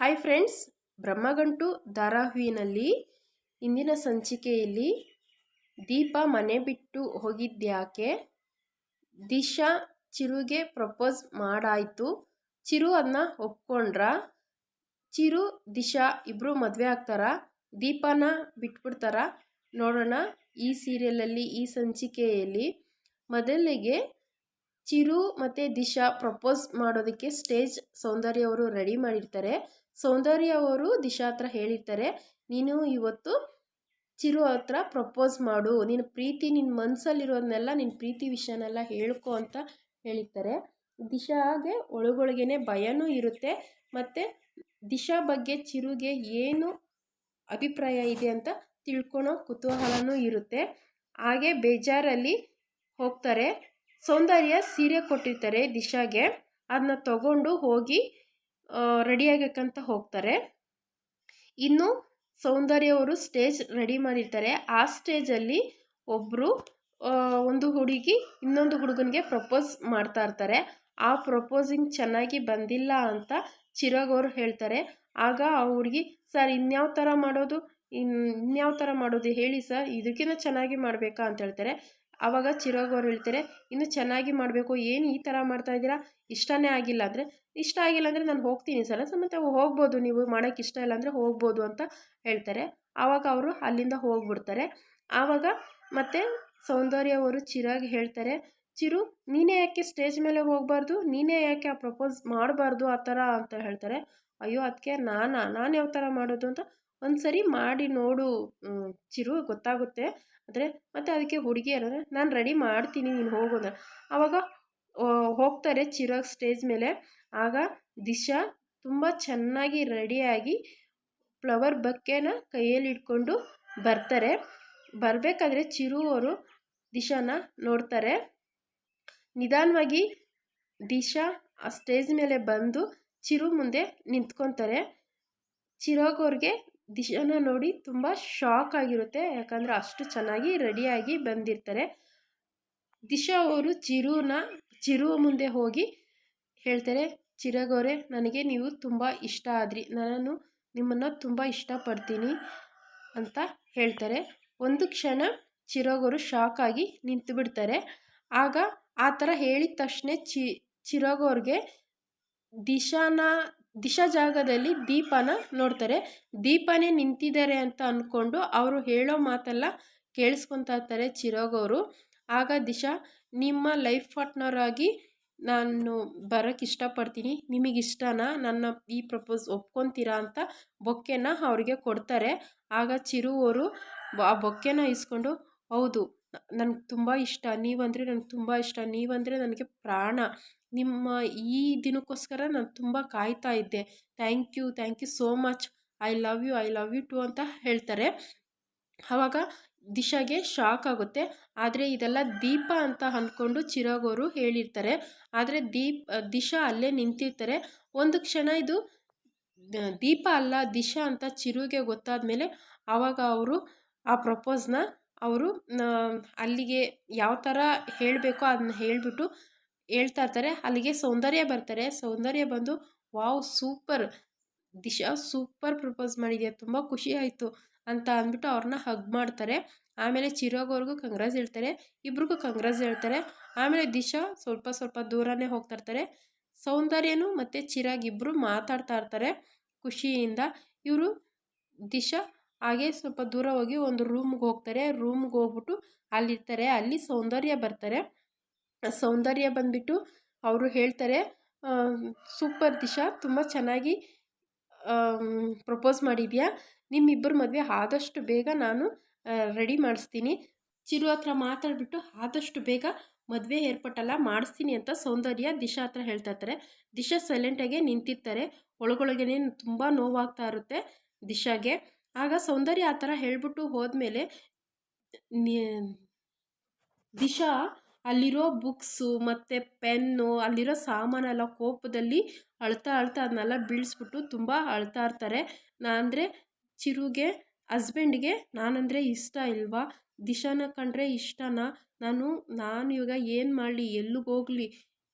Hi friends Brahmagantu ಧಾರಾವಾಹಿನಲ್ಲಿ ಇಂದಿನ ಸಂಚಿಕೆಯಲ್ಲಿ ದೀಪ ಮನೆ ಬಿಟ್ಟು ಹೋಗಿದ್ಯಾಕೆ? ದಿಶಾ ಚಿರುಗೆ ಪ್ರಪೋಸ್ ಮಾಡಾಯಿತು. ಚಿರು ಅದನ್ನ ಒಪ್ಕೊಂಡ್ರ. ಚಿರು, ದಿಶಾ ಇಬ್ಬರು ಮದುವೆ ಆಗ್ತಾರ. ದೀಪನ ಬಿಟ್ಬಿಡ್ತಾರ. ನೋಡೋಣ ಈ ಸೀರಿಯಲಲ್ಲಿ, ಈ ಸಂಚಿಕೆಯಲ್ಲಿ. ಮೊದಲಿಗೆ ಚಿರು ಮತ್ತು ದಿಶಾ ಪ್ರಪೋಸ್ ಮಾಡೋದಕ್ಕೆ ಸ್ಟೇಜ್ ಸೌಂದರ್ಯ ಅವರು ರೆಡಿ ಮಾಡಿರ್ತಾರೆ. ಸೌಂದರ್ಯ ಅವರು ದಿಶಾ ಹತ್ರ ಹೇಳಿರ್ತಾರೆ, ನೀನು ಇವತ್ತು ಚಿರು ಹತ್ರ ಪ್ರಪೋಸ್ ಮಾಡು, ನಿನ್ನ ಪ್ರೀತಿ ನಿನ್ನ ಮನಸ್ಸಲ್ಲಿರೋದನ್ನೆಲ್ಲ ನಿನ್ನ ಪ್ರೀತಿ ವಿಷಯನೆಲ್ಲ ಹೇಳ್ಕೊ ಅಂತ ಹೇಳಿರ್ತಾರೆ. ದಿಶಾಗೆ ಒಳಗೊಳಗೇನೆ ಭಯನೂ ಇರುತ್ತೆ, ಮತ್ತು ದಿಶಾ ಬಗ್ಗೆ ಚಿರುಗೆ ಏನು ಅಭಿಪ್ರಾಯ ಇದೆ ಅಂತ ತಿಳ್ಕೊಳೋ ಕುತೂಹಲನೂ ಇರುತ್ತೆ. ಹಾಗೆ ಬೇಜಾರಲ್ಲಿ ಹೋಗ್ತಾರೆ, ಸೌಂದರ್ಯ ಸೀರೆ ಕೊಟ್ಟಿರ್ತಾರೆ ದಿಶಾಗೆ ಅದನ್ನ ತಗೊಂಡು ಹೋಗಿ ರೆಡಿಯಾಗಕ್ಕಂತ ಹೋಗ್ತಾರೆ. ಇನ್ನು ಸೌಂದರ್ಯ ಅವರು ಸ್ಟೇಜ್ ರೆಡಿ ಮಾಡಿರ್ತಾರೆ. ಆ ಸ್ಟೇಜಲ್ಲಿ ಒಬ್ಬರು ಒಂದು ಹುಡುಗಿ ಇನ್ನೊಂದು ಹುಡುಗನಿಗೆ ಪ್ರಪೋಸ್ ಮಾಡ್ತಾ ಇರ್ತಾರೆ. ಆ ಪ್ರಪೋಸಿಂಗ್ ಚೆನ್ನಾಗಿ ಬಂದಿಲ್ಲ ಅಂತ ಚಿರಾಗ್ ಹೇಳ್ತಾರೆ. ಆಗ ಆ ಹುಡುಗಿ ಸರ್ ಇನ್ಯಾವ ಥರ ಮಾಡೋದು? ಇನ್, ಇನ್ಯಾವ ಥರ ಮಾಡೋದು? ಹೇಳಿ ಸರ್ ಇದಕ್ಕಿಂತ ಚೆನ್ನಾಗಿ ಮಾಡಬೇಕಾ? ಅಂತ ಹೇಳ್ತಾರೆ. ಆವಾಗ ಚಿರಾಗ್ ಅವ್ರು ಹೇಳ್ತಾರೆ, ಇನ್ನು ಚೆನ್ನಾಗಿ ಮಾಡಬೇಕು, ಏನು ಈ ಥರ ಮಾಡ್ತಾ ಇದ್ದೀರಾ? ಇಷ್ಟನೇ ಆಗಿಲ್ಲ. ಅಂದರೆ, ಇಷ್ಟ ಆಗಿಲ್ಲ ಅಂದರೆ ನಾನು ಹೋಗ್ತೀನಿ ಸರ್ ಸೊ ಮತ್ತು ಹೋಗ್ಬೋದು, ನೀವು ಮಾಡೋಕ್ಕೆ ಇಷ್ಟ ಇಲ್ಲ ಅಂದರೆ ಹೋಗ್ಬೋದು ಅಂತ ಹೇಳ್ತಾರೆ. ಆವಾಗ ಅವರು ಅಲ್ಲಿಂದ ಹೋಗ್ಬಿಡ್ತಾರೆ. ಆವಾಗ ಮತ್ತು ಸೌಂದರ್ಯ ಅವರು ಚಿರಾಗ್ ಹೇಳ್ತಾರೆ, ಚಿರು, ನೀನೇ ಯಾಕೆ ಸ್ಟೇಜ್ ಮೇಲೆ ಹೋಗಬಾರ್ದು? ನೀನೇ ಯಾಕೆ ಆ ಪ್ರಪೋಸ್ ಮಾಡಬಾರ್ದು ಆ ಥರ ಅಂತ ಹೇಳ್ತಾರೆ. ಅಯ್ಯೋ ಅದಕ್ಕೆ ನಾನಾ? ನಾನು ಯಾವ ಥರ ಮಾಡೋದು? ಅಂತ ಒಂದು ಸರಿ ಮಾಡಿ ನೋಡು ಚಿರು, ಗೊತ್ತಾಗುತ್ತೆ. ಆದರೆ ಮತ್ತು ಅದಕ್ಕೆ ಹುಡುಗಿ ಏನಂದರೆ, ನಾನು ರೆಡಿ ಮಾಡ್ತೀನಿ, ನೀನು ಹೋಗೋದ ಆವಾಗ ಹೋಗ್ತಾರೆ ಚಿರಾಗ್ ಸ್ಟೇಜ್ ಮೇಲೆ. ಆಗ ದಿಶಾ ತುಂಬ ಚೆನ್ನಾಗಿ ರೆಡಿಯಾಗಿ ಫ್ಲವರ್ ಬಕ್ಕೆನ ಕೈಯಲ್ಲಿ ಇಟ್ಕೊಂಡು ಬರ್ತಾರೆ. ಬರಬೇಕಾದ್ರೆ ಚಿರು ಅವರು ದಿಶಾನ ನೋಡ್ತಾರೆ. ನಿಧಾನವಾಗಿ ದಿಶಾ ಆ ಸ್ಟೇಜ್ ಮೇಲೆ ಬಂದು ಚಿರು ಮುಂದೆ ನಿಂತ್ಕೊತಾರೆ. ಚಿರಾಗ್ ಅವ್ರಿಗೆ ದಿಶಾನ ನೋಡಿ ತುಂಬ ಶಾಕ್ ಆಗಿರುತ್ತೆ. ಯಾಕಂದರೆ ಅಷ್ಟು ಚೆನ್ನಾಗಿ ರೆಡಿಯಾಗಿ ಬಂದಿರ್ತಾರೆ. ದಿಶಾ ಅವರು ಚಿರುನ ಚಿರು ಮುಂದೆ ಹೋಗಿ ಹೇಳ್ತಾರೆ ಚಿರಗೋರೆ ನನಗೆ ನೀವು ತುಂಬ ಇಷ್ಟ ಆದ್ರಿ. ನಾನು ನಿಮ್ಮನ್ನು ತುಂಬ ಇಷ್ಟಪಡ್ತೀನಿ ಅಂತ ಹೇಳ್ತಾರೆ. ಒಂದು ಕ್ಷಣ ಚಿರಗೋರು ಶಾಕ್ ಆಗಿ ನಿಂತು ಬಿಡ್ತಾರೆ. ಆಗ ಆ ಥರ ಹೇಳಿದ ತಕ್ಷಣ ಚಿ ಚಿರಗೋರ್ಗೆ ದಿಶಾನ ದಿಶಾ ಜಾಗದಲ್ಲಿ ದೀಪನ ನೋಡ್ತಾರೆ. ದೀಪನೇ ನಿಂತಿದ್ದಾರೆ ಅಂತ ಅಂದ್ಕೊಂಡು ಅವರು ಹೇಳೋ ಮಾತೆಲ್ಲ ಕೇಳಿಸ್ಕೊತಾ ಇರ್ತಾರೆ ಚಿರೋಗವರು ಆಗ ದಿಶಾ, ನಿಮ್ಮ ಲೈಫ್ ಪಾರ್ಟ್ನರ್ ಆಗಿ ನಾನು ಬರೋಕ್ಕೆ ಇಷ್ಟಪಡ್ತೀನಿ. ನಿಮಗಿಷ್ಟನಾ ನನ್ನ ಈ ಪ್ರಪೋಸ್ ಒಪ್ಕೊತೀರಾ ಅಂತ ಬೊಕ್ಕೆನ ಅವ್ರಿಗೆ ಕೊಡ್ತಾರೆ. ಆಗ ಚಿರು ಅವರು ಆ ಬೊಕ್ಕೆನ ಇಸ್ಕೊಂಡು, ಹೌದು ನನಗೆ ತುಂಬ ಇಷ್ಟ. ನೀವಂದರೆ ನನಗೆ ತುಂಬ ಇಷ್ಟ. ನೀವಂದರೆ ನನಗೆ ಪ್ರಾಣ. ನಿಮ್ಮ ಈ ದಿನಕ್ಕೋಸ್ಕರ ನಾನು ತುಂಬ ಕಾಯ್ತಾ ಇದ್ದೆ. Thank you thank you so much. I love you, I love you too ಅಂತ ಹೇಳ್ತಾರೆ. ಆವಾಗ ದಿಶಾಗೆ ಶಾಕ್ ಆಗುತ್ತೆ. ಆದರೆ ಇದೆಲ್ಲ ದೀಪ ಅಂತ ಅಂದ್ಕೊಂಡು ಚಿರಾಗೋರು ಹೇಳಿರ್ತಾರೆ. ಆದರೆ ದೀಪ್, ದಿಶಾ ಅಲ್ಲೇ ನಿಂತಿರ್ತಾರೆ. ಒಂದು ಕ್ಷಣ ಇದು ದೀಪ ಅಲ್ಲ, ದಿಶಾ ಅಂತ ಚಿರುಗೆ ಗೊತ್ತಾದ ಮೇಲೆ ಆವಾಗ ಅವರು ಆ ಪ್ರಪೋಸ್ನ ಅವರು ಅಲ್ಲಿಗೆ ಯಾವ ಥರ ಹೇಳಬೇಕೋ ಅದನ್ನ ಹೇಳಿಬಿಟ್ಟು ಹೇಳ್ತಾ ಇರ್ತಾರೆ. ಅಲ್ಲಿಗೆ ಸೌಂದರ್ಯ ಬರ್ತಾರೆ. ಸೌಂದರ್ಯ ಬಂದು, wow, super! Disha super propose ಮಾಡಿದ್ಯಾ, ತುಂಬ ಖುಷಿ ಆಯಿತು ಅಂತ ಅಂದ್ಬಿಟ್ಟು ಅವ್ರನ್ನ ಹಗ್ ಮಾಡ್ತಾರೆ. ಆಮೇಲೆ ಚಿರೋಗೋರ್ಗೂ ಕಂಗ್ರಾಸ್ ಹೇಳ್ತಾರೆ. ಇಬ್ರಿಗೂ ಕಂಗ್ರಾಸ್ ಹೇಳ್ತಾರೆ. ಆಮೇಲೆ ದಿಶಾ ಸ್ವಲ್ಪ ಸ್ವಲ್ಪ ದೂರನೇ ಹೋಗ್ತಾ ಇರ್ತಾರೆ. ಸೌಂದರ್ಯನು ಮತ್ತು ಚಿರಾಗ್ ಇಬ್ಬರು ಮಾತಾಡ್ತಾ ಇರ್ತಾರೆ ಖುಷಿಯಿಂದ. ಇವರು, ದಿಶಾ ಹಾಗೆ ಸ್ವಲ್ಪ ದೂರ ಹೋಗಿ ಒಂದು ರೂಮ್ಗೆ ಹೋಗ್ತಾರೆ. ರೂಮ್ಗೆ ಹೋಗ್ಬಿಟ್ಟು ಅಲ್ಲಿರ್ತಾರೆ. ಅಲ್ಲಿ ಸೌಂದರ್ಯ ಬರ್ತಾರೆ. ಸೌಂದರ್ಯ ಬಂದ್ಬಿಟ್ಟು ಅವರು ಹೇಳ್ತಾರೆ ಸೂಪರ್ ದಿಶಾ, ತುಂಬ ಚೆನ್ನಾಗಿ ಪ್ರಪೋಸ್ ಮಾಡಿದ್ಯಾ? ನಿಮ್ಮಿಬ್ಬರ ಮದುವೆ ಆದಷ್ಟು ಬೇಗ ನಾನು ರೆಡಿ ಮಾಡಿಸ್ತೀನಿ. ಚಿರು ಹತ್ರ ಮಾತಾಡಿಬಿಟ್ಟು ಆದಷ್ಟು ಬೇಗ ಮದುವೆ ಏರ್ಪಟ್ಟಲ್ಲ ಮಾಡಿಸ್ತೀನಿ ಅಂತ ಸೌಂದರ್ಯ ದಿಶಾ ಹತ್ರ ಹೇಳ್ತಾ ಇರ್ತಾರೆ. ದಿಶಾ ಸೈಲೆಂಟಾಗೆ ನಿಂತಿರ್ತಾರೆ. ಒಳಗೊಳಗೇನೆ ತುಂಬ ನೋವಾಗ್ತಾ ಇರುತ್ತೆ ದಿಶಾಗೆ. ಆಗ ಸೌಂದರ್ಯ ಆ ಥರ ಹೇಳ್ಬಿಟ್ಟು ಹೋದ್ಮೇಲೆ ದಿಶಾ ಅಲ್ಲಿರೋ ಬುಕ್ಸು ಮತ್ತು ಪೆನ್ನು ಅಲ್ಲಿರೋ ಸಾಮಾನೆಲ್ಲ ಕೋಪದಲ್ಲಿ ಅಳ್ತಾ ಅಳ್ತಾ ಅದನ್ನೆಲ್ಲ ಬೀಳಿಸ್ಬಿಟ್ಟು ತುಂಬ ಅಳ್ತಾ ಇರ್ತಾರೆ. ನಾನು ಅಂದರೆ ಚಿರುಗೆ, ಹಸ್ಬೆಂಡ್ಗೆ ನಾನಂದರೆ ಇಷ್ಟ ಇಲ್ವಾ? ದಿಶಾನ ಕಂಡ್ರೆ ಇಷ್ಟನಾ? ನಾನು ನಾನು ಇವಾಗ ಏನು ಮಾಡಲಿ? ಎಲ್ಲಿಗೆ ಹೋಗಲಿ?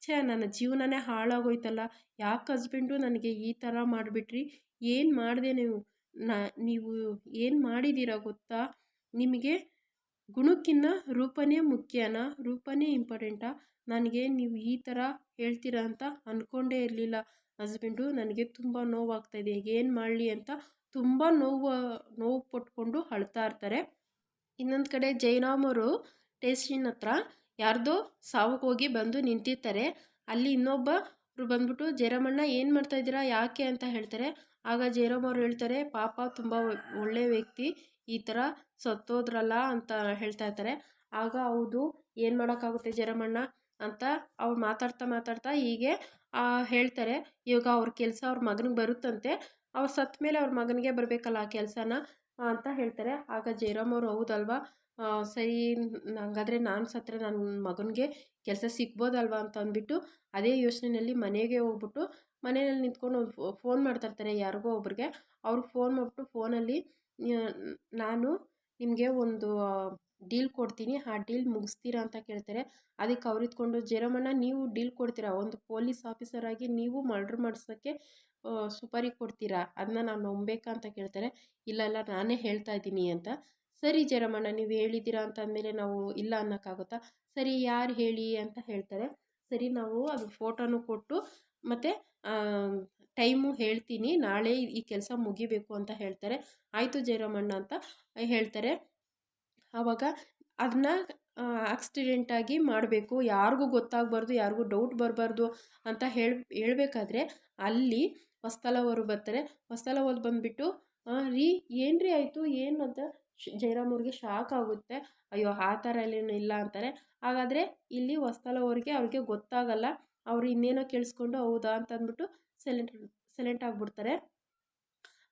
ಛೇ, ನನ್ನ ಜೀವನನೇ ಹಾಳಾಗೋಯ್ತಲ್ಲ. ಯಾಕೆ ಹಸ್ಬೆಂಡು ನನಗೆ ಈ ಥರ ಮಾಡಿಬಿಟ್ರಿ? ಏನು ಮಾಡಿದೆ ನೀವು? ನಾ, ನೀವು ಏನು ಮಾಡಿದ್ದೀರ ಗೊತ್ತಾ? ನಿಮಗೆ ಗುಣಕ್ಕಿಂತ ರೂಪನೇ ಮುಖ್ಯನಾ? ರೂಪನೇ ಇಂಪಾರ್ಟೆಂಟಾ? ನನಗೆ ನೀವು ಈ ಥರ ಹೇಳ್ತೀರ ಅಂತ ಅಂದ್ಕೊಂಡೇ ಇರಲಿಲ್ಲ. ಹಸ್ಬೆಂಡು, ನನಗೆ ತುಂಬ ನೋವಾಗ್ತಾಯಿದೆ ಏನು ಮಾಡಲಿ ಅಂತ ತುಂಬ ನೋವು ನೋವು ಪಟ್ಕೊಂಡು ಅಳ್ತಾ ಇರ್ತಾರೆ. ಇನ್ನೊಂದು ಕಡೆ ಜೈನಾಮರು ಟೇಸ್ಟಿನ ಹತ್ರ ಯಾರ್ದೋ ಸಾವುಗೋಗಿ ಬಂದು ನಿಂತಿರ್ತಾರೆ. ಅಲ್ಲಿ ಇನ್ನೊಬ್ಬರು ಬಂದ್ಬಿಟ್ಟು ಜಯರಾಮಣ್ಣ ಏನು ಮಾಡ್ತಾ ಇದ್ದೀರಾ, ಯಾಕೆ ಅಂತ ಹೇಳ್ತಾರೆ. ಆಗ ಜಯರಾಮ್ ಅವರು ಹೇಳ್ತಾರೆ, ಪಾಪ ತುಂಬ ಒಳ್ಳೆ ವ್ಯಕ್ತಿ, ಈ ಥರ ಸತ್ತೋದ್ರಲ್ಲ ಅಂತ ಹೇಳ್ತಾ ಇರ್ತಾರೆ. ಆಗ ಹೌದು ಏನು ಮಾಡೋಕ್ಕಾಗುತ್ತೆ ಜಯರಾಮಣ್ಣ ಅಂತ ಅವ್ರು ಮಾತಾಡ್ತಾ ಮಾತಾಡ್ತಾ ಹೀಗೆ ಹೇಳ್ತಾರೆ. ಇವಾಗ ಅವ್ರ ಕೆಲಸ ಅವ್ರ ಮಗನಿಗೆ ಬರುತ್ತಂತೆ. ಅವ್ರು ಸತ್ತ ಮೇಲೆ ಅವ್ರ ಮಗನಿಗೆ ಬರಬೇಕಲ್ಲ ಆ ಕೆಲಸನ. ಅಂತ ಹೇಳ್ತಾರೆ. ಆಗ ಜಯರಾಮ್ ಅವರು ಹೌದಲ್ವಾ? ಸರಿ, ಹಾಗಾದ್ರೆ ನಾನು ಸತ್ರ ನನ್ನ ಮಗನಿಗೆ ಕೆಲಸ ಸಿಗ್ಬೋದಲ್ವಾ ಅಂತ ಅಂದ್ಬಿಟ್ಟು ಅದೇ ಯೋಚನೆಯಲ್ಲಿ ಮನೆಗೆ ಹೋಗ್ಬಿಟ್ಟು ಮನೆಯಲ್ಲಿ ನಿಂತ್ಕೊಂಡು ಫೋನ್ ಮಾಡ್ತಾ ಇರ್ತಾರೆ ಯಾರಿಗೋ ಒಬ್ರಿಗೆ. ಅವ್ರಿಗೆ ಫೋನ್ ಮಾಡಿಬಿಟ್ಟು ಫೋನಲ್ಲಿ ನಾನು ನಿಮಗೆ ಒಂದು ಡೀಲ್ ಕೊಡ್ತೀನಿ, ಆ ಡೀಲ್ ಮುಗಿಸ್ತೀರಾ ಅಂತ ಕೇಳ್ತಾರೆ. ಅದಕ್ಕೆ ಅವ್ರು ಇದ್ಕೊಂಡು ನೀವು ಡೀಲ್ ಕೊಡ್ತೀರಾ? ಒಂದು ಪೊಲೀಸ್ ಆಫೀಸರ್ ಆಗಿ ನೀವು ಮರ್ಡ್ರ್ ಮಾಡಿಸೋಕ್ಕೆ ಸುಪಾರಿ ಕೊಡ್ತೀರಾ? ಅದನ್ನ ನಾನು ನಂಬೇಕಾ ಅಂತ ಕೇಳ್ತಾರೆ. ಇಲ್ಲ ಇಲ್ಲ, ನಾನೇ ಹೇಳ್ತಾ ಇದ್ದೀನಿ ಅಂತ. ಸರಿ ಜರಮಣ್ಣ ನೀವು ಹೇಳಿದ್ದೀರಾ ಅಂತ ಅಂದಮೇಲೆ ನಾವು ಇಲ್ಲ ಅನ್ನೋಕ್ಕಾಗುತ್ತಾ? ಸರಿ, ಯಾರು ಹೇಳಿ ಅಂತ ಹೇಳ್ತಾರೆ. ಸರಿ, ನಾವು ಅದು ಫೋಟೋನು ಕೊಟ್ಟು ಮತ್ತು ಟೈಮು ಹೇಳ್ತೀನಿ. ನಾಳೆ ಈ ಕೆಲಸ ಮುಗಿಬೇಕು ಅಂತ ಹೇಳ್ತಾರೆ. ಆಯಿತು ಜಯರಾಮಣ್ಣ ಅಂತ ಹೇಳ್ತಾರೆ. ಆವಾಗ ಅದನ್ನ ಆಕ್ಸಿಡೆಂಟಾಗಿ ಮಾಡಬೇಕು. ಯಾರಿಗೂ ಗೊತ್ತಾಗಬಾರ್ದು, ಯಾರಿಗೂ ಡೌಟ್ ಬರಬಾರ್ದು ಅಂತ ಹೇಳಿ, ಹೇಳಬೇಕಾದ್ರೆ ಅಲ್ಲಿ ಹೊಸ್ತಲವರು ಬರ್ತಾರೆ. ಹೊಸ್ತಲವರು ಬಂದುಬಿಟ್ಟು ರೀ, ಏನ್ರಿ ರೀ ಆಯಿತು? ಏನು? ಅಂತ ಜಯರಾಮ್ ಅವ್ರಿಗೆ ಶಾಕ್ ಆಗುತ್ತೆ. ಅಯ್ಯೋ, ಆ ಥರ ಎಲ್ಲೇನು ಇಲ್ಲ ಅಂತಾರೆ. ಹಾಗಾದರೆ ಇಲ್ಲಿ ಹೊಸ್ತಲವರಿಗೆ ಅವ್ರಿಗೆ ಗೊತ್ತಾಗಲ್ಲ. ಅವರು ಇನ್ನೇನೋ ಕೇಳಿಸ್ಕೊಂಡು, ಹೌದಾ? ಅಂತ ಅಂದ್ಬಿಟ್ಟು ಸೈಲೆಂಟ್ ಸೈಲೆಂಟ್ ಆಗಿಬಿಡ್ತಾರೆ.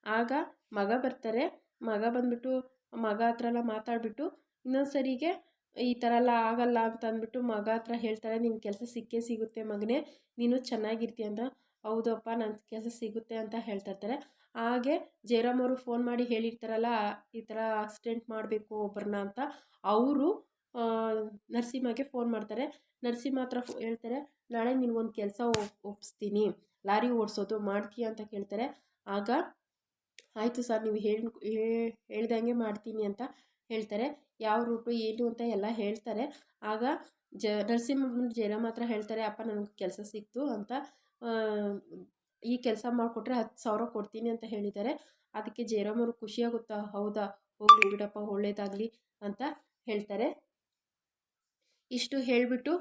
ಆಗ ಮಗ ಬರ್ತಾರೆ. ಮಗ ಬಂದ್ಬಿಟ್ಟು, ಮಗ ಹತ್ರ ಎಲ್ಲ ಮಾತಾಡಿಬಿಟ್ಟು, ಇನ್ನೊಂದು ಸರಿಗೆ ಈ ಥರ ಎಲ್ಲ ಆಗಲ್ಲ ಅಂತ ಅಂದ್ಬಿಟ್ಟು ಮಗ ಹತ್ರ ಹೇಳ್ತಾರೆ. ನಿನ್ನ ಕೆಲಸ ಸಿಕ್ಕೇ ಸಿಗುತ್ತೆ ಮಗನೇ. ನೀನು ಚೆನ್ನಾಗಿರ್ತೀಯ ಅಂತ. ಹೌದಪ್ಪ ನನ್ನ ಕೆಲಸ ಸಿಗುತ್ತೆ ಅಂತ ಹೇಳ್ತಾ ಇರ್ತಾರೆ. ಹಾಗೆ ಜಯರಾಮ್ ಅವರು ಫೋನ್ ಮಾಡಿ ಹೇಳಿರ್ತಾರಲ್ಲ, ಈ ಥರ ಆಕ್ಸಿಡೆಂಟ್ ಮಾಡಬೇಕು ಒಬ್ಬರನ್ನ ಅಂತ, ಅವರು ನರಸಿಂಹಗೆ ಫೋನ್ ಮಾಡ್ತಾರೆ. ನರಸಿಂಹ ಹತ್ರ ಹೇಳ್ತಾರೆ, ನಾಳೆ ನಿನಗೊಂದು ಕೆಲಸ ಒಪ್ಪಿಸ್ತೀನಿ ಲಾರಿ ಓಡಿಸೋದು ಮಾಡ್ತೀಯ ಅಂತ ಕೇಳ್ತಾರೆ. ಆಗ, ಆಯಿತು ಸರ್, ನೀವು ಹೇಳಿ ಹೇಳ್ದಂಗೆ ಮಾಡ್ತೀನಿ ಅಂತ ಹೇಳ್ತಾರೆ. ಯಾವ ರೂಟು ಏನು ಅಂತ ಎಲ್ಲ ಹೇಳ್ತಾರೆ. ಆಗ ಜ ನರಸಿಂಹ ಜಯರಾಮ್ ಹತ್ರ ಹೇಳ್ತಾರೆ, ಅಪ್ಪ, ನನಗೆ ಕೆಲಸ ಸಿಕ್ತು ಅಂತ ಈ ಕೆಲಸ ಮಾಡಿಕೊಟ್ರೆ ಹತ್ತು ಸಾವಿರ ಕೊಡ್ತೀನಿ ಅಂತ ಹೇಳಿದ್ದಾರೆ. ಅದಕ್ಕೆ ಜಯರಾಮ್ ಅವರು ಖುಷಿಯಾಗುತ್ತಾ, ಹೌದಾ? ಹೋಗಲಿ ಬಿಡಪ್ಪ, ಒಳ್ಳೇದಾಗಲಿ ಅಂತ ಹೇಳ್ತಾರೆ. ಇಷ್ಟು ಹೇಳಿಬಿಟ್ಟು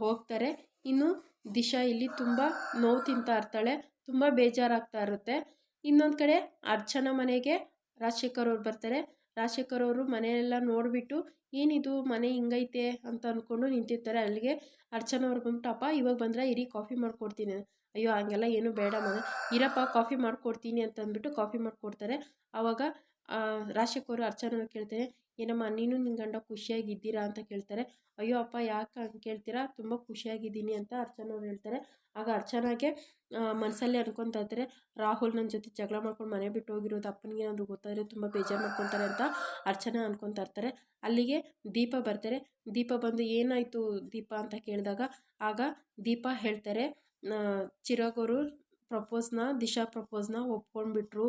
ಹೋಗ್ತಾರೆ. ಇನ್ನು ದಿಶಾ ಇಲ್ಲಿ ತುಂಬ ನೋವು ತಿಂತಾ ಇರ್ತಾಳೆ, ತುಂಬ ಬೇಜಾರಾಗ್ತಾ ಇರುತ್ತೆ. ಇನ್ನೊಂದು ಕಡೆ ಅರ್ಚನಾ ಮನೆಗೆ ರಾಜಶೇಖರ್ ಅವ್ರು ಬರ್ತಾರೆ. ರಾಜಶೇಖರ್ ಅವರು ಮನೆಯೆಲ್ಲ ನೋಡಿಬಿಟ್ಟು ಏನಿದು ಮನೆ ಹಿಂಗೈತೆ ಅಂತ ಅಂದ್ಕೊಂಡು ನಿಂತಿರ್ತಾರೆ. ಅಲ್ಲಿಗೆ ಅರ್ಚನವ್ರು ಬಂದ್ಬಿಟ್ಟು, ಅಪ್ಪ, ಇವಾಗ ಬಂದ್ರೆ ಇರಿ, ಕಾಫಿ ಮಾಡಿಕೊಡ್ತೀನಿ. ಅಯ್ಯೋ, ಹಂಗೆಲ್ಲ ಏನು ಬೇಡ ಮನೆ ಇರಪ್ಪ, ಕಾಫಿ ಮಾಡಿಕೊಡ್ತೀನಿ ಅಂತಂದ್ಬಿಟ್ಟು ಕಾಫಿ ಮಾಡಿಕೊಡ್ತಾರೆ. ಆವಾಗ ರಾಜಶೇಖರ್ ಅರ್ಚನನ್ನು ಕೇಳ್ತಾರೆ, ಏನಮ್ಮ, ನೀನು ನಿನ್ನ ಗಂಡ ಖುಷಿಯಾಗಿದ್ದೀರಾ ಅಂತ ಕೇಳ್ತಾರೆ. ಅಯ್ಯೋ, ಅಪ್ಪ, ಯಾಕೆ ಹಂಗೆ ಕೇಳ್ತೀರಾ? ತುಂಬ ಖುಷಿಯಾಗಿದ್ದೀನಿ ಅಂತ ಅರ್ಚನವ್ರು ಹೇಳ್ತಾರೆ. ಆಗ ಅರ್ಚನಾಗೆ ಮನಸ್ಸಲ್ಲಿ ಅನ್ಕೊತಾ ಇರ್ತಾರೆ, ರಾಹುಲ್ ನನ್ನ ಜೊತೆ ಜಗಳ ಮಾಡ್ಕೊಂಡು ಮನೆ ಬಿಟ್ಟು ಹೋಗಿರೋದು ಅಪ್ಪನಿಗೆ ಏನಾದರೂ ಗೊತ್ತಾದರೆ ತುಂಬ ಬೇಜಾರು ಮಾಡ್ಕೊತಾರೆ ಅಂತ ಅರ್ಚನಾ ಅನ್ಕೊತಾ ಇರ್ತಾರೆ. ಅಲ್ಲಿಗೆ ದೀಪ ಬರ್ತಾರೆ. ದೀಪ ಬಂದು ಏನಾಯಿತು ದೀಪ ಅಂತ ಕೇಳಿದಾಗ, ಆಗ ದೀಪ ಹೇಳ್ತಾರೆ ಚಿರಗೋರು ಪ್ರಪೋಸ್ನ, ದಿಶಾ ಪ್ರಪೋಸ್ನ ಒಪ್ಕೊಂಡ್ಬಿಟ್ರು.